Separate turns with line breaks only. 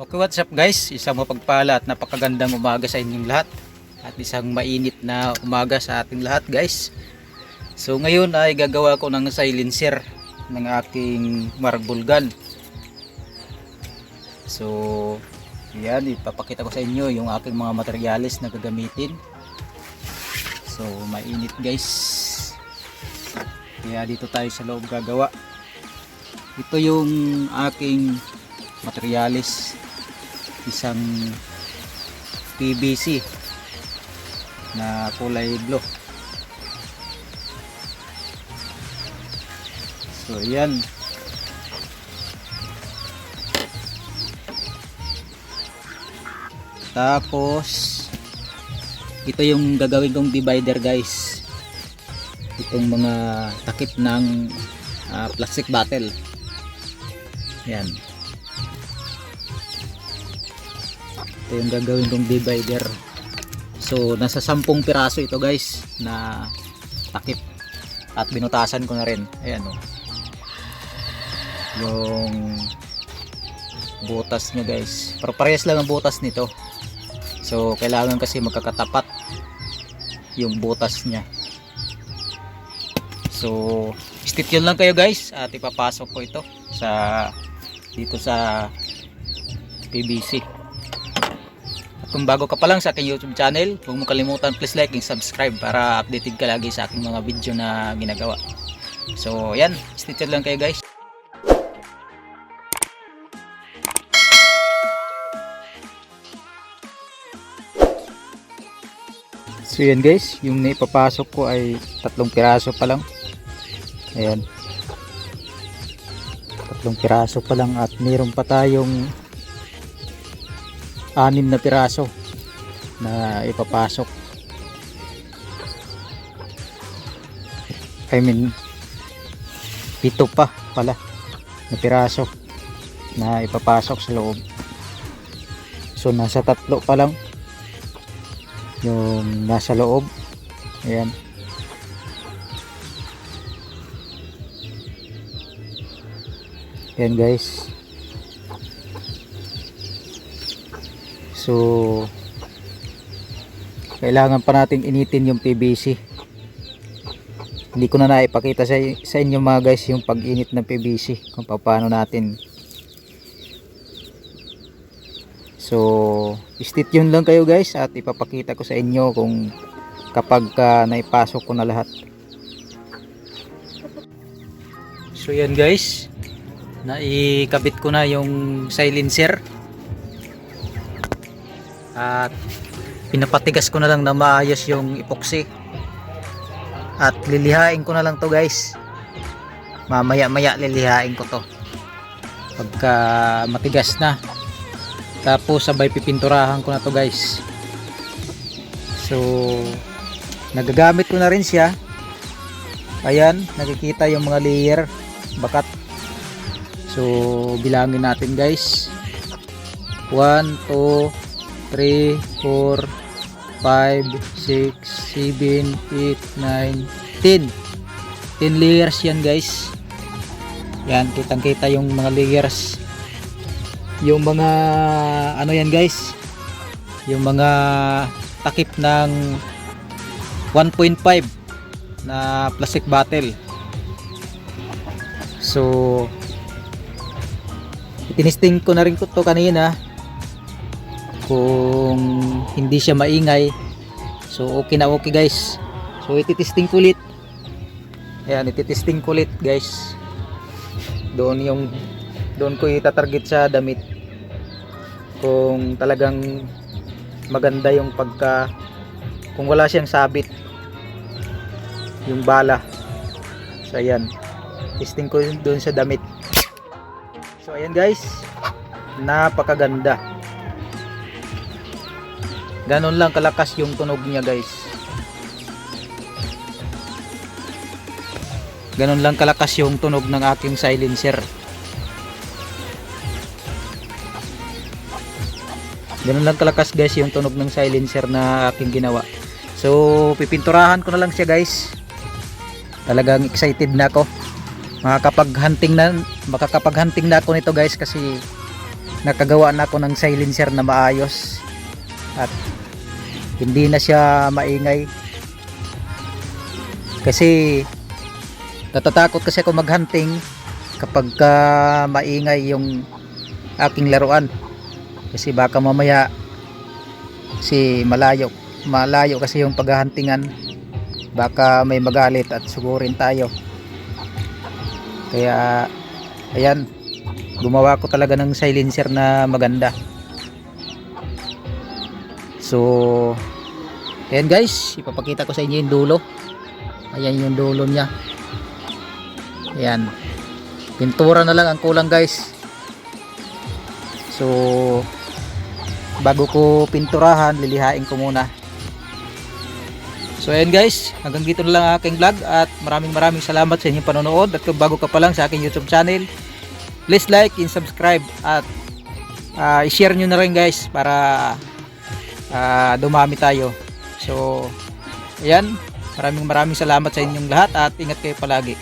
Okay, what's up guys? Isang mapagpala at napakagandang umaga sa inyong lahat. At isang mainit na umaga sa ating lahat guys. So ngayon ay gagawa ko ng silencer ng aking marble gun. So yan, ipapakita ko sa inyo yung aking mga materyales na gagamitin. So mainit guys. Kaya dito tayo sa loob gagawa. Ito yung aking materialis isang PVC na kulay blue. So yan. Tapos ito yung gagawin kong divider guys. Itong mga takip ng ah, plastic bottle. Yan ito yung gagawin kong divider. So nasa 10 piraso ito guys na takip. At binutasan ko na rin. Ayan o yung butas niya guys. Pero parehas lang ang butas nito. So kailangan kasi magkakatapat yung butas niya. So stick yun lang kayo guys at ipapasok ko ito sa dito sa PVC kung bago ka pa lang sa aking YouTube channel, huwag mo kalimutan please like and subscribe para updated ka lagi sa aking mga video na ginagawa. So, yan. Stay tuned lang kayo guys. So, yan guys. Yung naipapasok ko ay tatlong piraso pa lang. Ayan. Tatlong piraso pa lang at mayroon pa tayong anim na piraso na ipapasok. I mean pito pa pala na piraso na ipapasok sa loob. So nasa tatlo pa lang yung nasa loob. Ayan. Ayan guys So kailangan pa nating initin yung PVC. Hindi ko na naipakita sa, sa inyo mga guys yung pag-init ng PVC kung paano natin. So, stit yun lang kayo guys at ipapakita ko sa inyo kung kapag ka naipasok ko na lahat. So yan guys, naikabit ko na yung silencer at pinapatigas ko na lang na maayos yung epoxy. At lilihain ko na lang to guys. Mamaya maya lilihain ko to. Pagka matigas na. Tapos sabay pipinturahan ko na to guys. So nagagamit ko na rin siya. Ayan nakikita yung mga layer bakat. So bilangin natin guys. 1, 2, 3, 4, 5, 6, 7, 8, 9, 10 10 layers yan guys. Yan kitang kita yung mga layers. Yung mga ano yan guys? Yung mga takip ng 1.5 na plastic bottle. So itinisting ko na rin ko to kanina kung hindi siya maingay. So okay na okay guys. So ititesting ko ulit. Ayan ititesting ko ulit guys. Doon yung doon ko itatarget sa damit. Kung talagang maganda yung pagka kung wala siyang sabit yung bala. So ayan. Testing ko doon sa damit. So ayan guys. Napakaganda Ganon lang kalakas yung tunog niya guys. Ganon lang kalakas yung tunog ng aking silencer. Ganon lang kalakas guys yung tunog ng silencer na aking ginawa. So pipinturahan ko na lang siya guys. Talagang excited na ako. Makakapag-hunting na makakapag-hunting na ako nito guys kasi nakagawa na ako ng silencer na maayos at hindi na siya maingay. Kasi natatakot kasi ako maghunting kapag ka maingay yung aking laruan. Kasi baka mamaya si malayo malayo kasi yung paghahuntingan baka may magalit at sugurin tayo. Kaya ayan gumawa ko talaga ng silencer na maganda so ayan guys ipapakita ko sa inyo yung dulo. Ayan yung dulo niya. Ayan. Pintura na lang ang kulang guys. So bago ko pinturahan lilihain ko muna. So ayan guys, hanggang dito na lang ang aking vlog at maraming maraming salamat sa inyong panonood. At kung bago ka pa lang sa aking YouTube channel, please like and subscribe at ah, i-share nyo na rin guys para ah, dumami tayo. So ayan, maraming maraming salamat sa inyong lahat at ingat kayo palagi.